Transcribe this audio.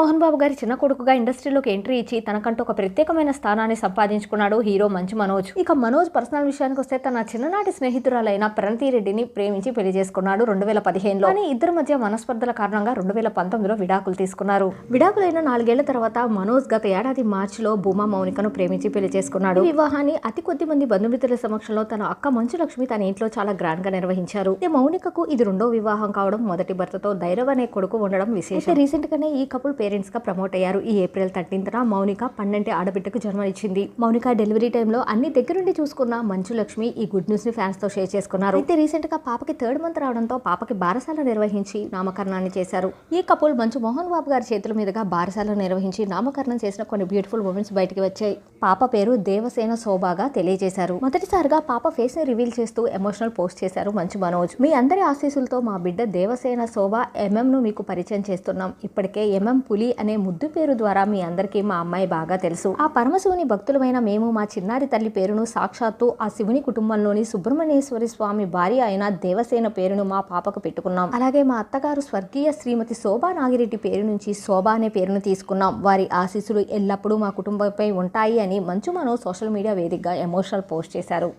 మోహన్ బాబు గారి చిన్న కొడుకుగా ఇండస్ట్రీలోకి ఎంట్రీ ఇచ్చి తనకంటూ ఒక ప్రత్యేకమైన స్థానాన్ని సంపాదించుకున్నాడు హీరో మంచు మనోజ్. ఇక మనోజ్ పర్సనల్ విషయానికి వస్తే తన చిన్ననాటి స్నేహితురాలైన ప్రణతి రెడ్డిని ప్రేమించి పెళ్ళి చేసుకున్నాడు రెండు వేల పదిహేనులో. కానీ ఇద్దరి మధ్య మనస్పర్ధల కారణంగా రెండు వేల పంతొమ్మిదిలో విడాకులు తీసుకున్నారు. విడాకులైన నాలుగేళ్ళ తర్వాత మనోజ్ గత ఏడాది మార్చిలో భూమా మౌనికను ప్రేమించి పెళ్ళి చేసుకున్నాడు. వివాహాన్ని అతి కొద్ది మంది బంధుమిత్రుల సమక్షంలో తన అక్క మంచు లక్ష్మి తన ఇంట్లో చాలా గ్రాండ్గా నిర్వహించారు. మౌనికకు ఇది రెండో వివాహం కావడం మొదటి భర్తతో ధైరవ్ అనే కొడుకు ఉండడం విశేషం. రీసెంట్ గానే ఈ కపుల్ పేరెంట్స్గా ప్రమోట్ అయ్యారు. ఈ ఏప్రిల్ థర్టీన్త్న మౌనిక పన్నెంటి ఆడబిడ్డకు జన్మనిచ్చింది. మౌనిక డెలివరీ టైంలో అన్ని దగ్గరుండి చూసుకున్న మంచు లక్ష్మి ఈ గుడ్ న్యూస్ని ఫ్యాన్స్తో షేర్ చేసుకున్నారు. అయితే రీసెంట్గా పాపకి థర్డ్ మంత్ రావడంతో పాపకి బారసాల నిర్వహించి నామకరణాన్ని చేశారు. ఈ కపుల్ మంచు మోహన్ బాబు గారి చేతుల మీదుగా బారసాల నిర్వహించి నామకరణం చేసిన కొన్ని బ్యూటిఫుల్ మూమెంట్స్ బయటికి వచ్చాయి. పాప పేరు దేవసేన శోభాగా తెలియజేశారు. మొదటిసారిగా పాప ఫేస్ని రివీల్ చేస్తూ ఎమోషనల్ పోస్ట్ చేశారు మంచు మనోజ్. మీ అందరి ఆశీస్సులతో మా బిడ్డ దేవసేన శోభ ఎంఎం ను మీకు పరిచయం చేస్తున్నాం. ఇప్పటికే ఎంఎం పులి అనే ముద్దు పేరు ద్వారా మీ అందరికీ మా అమ్మాయి బాగా తెలుసు. ఆ పరమశివుని భక్తులమైన మేము మా చిన్నారి తల్లి పేరును సాక్షాత్తు ఆ శివుని కుటుంబంలోని సుబ్రహ్మణ్యేశ్వరి స్వామి భార్య అయిన దేవసేన పేరును మా పాపకు పెట్టుకున్నాం. అలాగే మా అత్తగారు స్వర్గీయ శ్రీమతి శోభా నాగిరెడ్డి పేరు నుంచి శోభా అనే పేరును తీసుకున్నాం. వారి ఆశీస్సులు ఎల్లప్పుడూ మా కుటుంబంపై ఉంటాయి అని మంచు మనో సోషల్ మీడియా వేదికగా ఎమోషనల్ పోస్ట్ చేశారు.